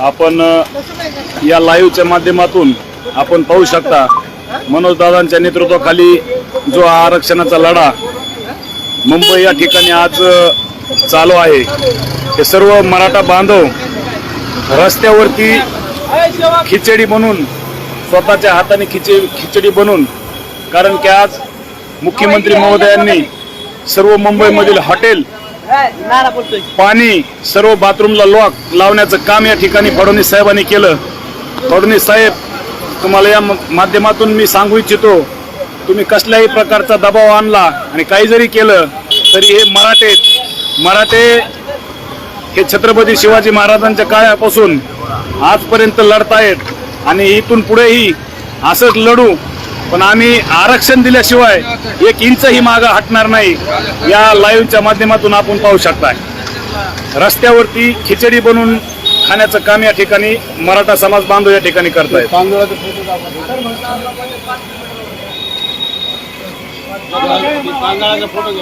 आपण या लाईव्हच्या माध्यमातून आपण पाहू शकता मनोज दादांच्या नेतृत्वाखाली जो आरक्षणाचा लढा मुंबई या ठिकाणी आज चालू आहे. हे सर्व मराठा बांधव रस्त्यावरती खिचडी बनून स्वतःच्या हाताने खिचे खिचडी बनवून कारण की आज मुख्यमंत्री महोदयांनी सर्व मुंबईमधील हॉटेल पाणी सर्व बाथरूमला लॉक लावण्याचं काम या ठिकाणी फडणवीस साहेबांनी केलं. फडणवीस साहेब तुम्हाला या म- माध्यमातून मी सांगू इच्छितो तुम्ही कसल्याही प्रकारचा दबाव आणला आणि काही जरी केलं तरी हे मराठे मराठे हे छत्रपती शिवाजी महाराजांच्या काळापासून आजपर्यंत लढतायत आणि इथून पुढेही असंच लढू पण आम्ही आरक्षण दिल्याशिवाय एक इंचही मागं हटणार नाही. या लाईव्हच्या माध्यमातून आपण पाहू शकताय. रस्त्यावरती खिचडी बनवून खाण्याचं काम या ठिकाणी मराठा समाज बांधव या ठिकाणी करताय तांदळाचा फोटो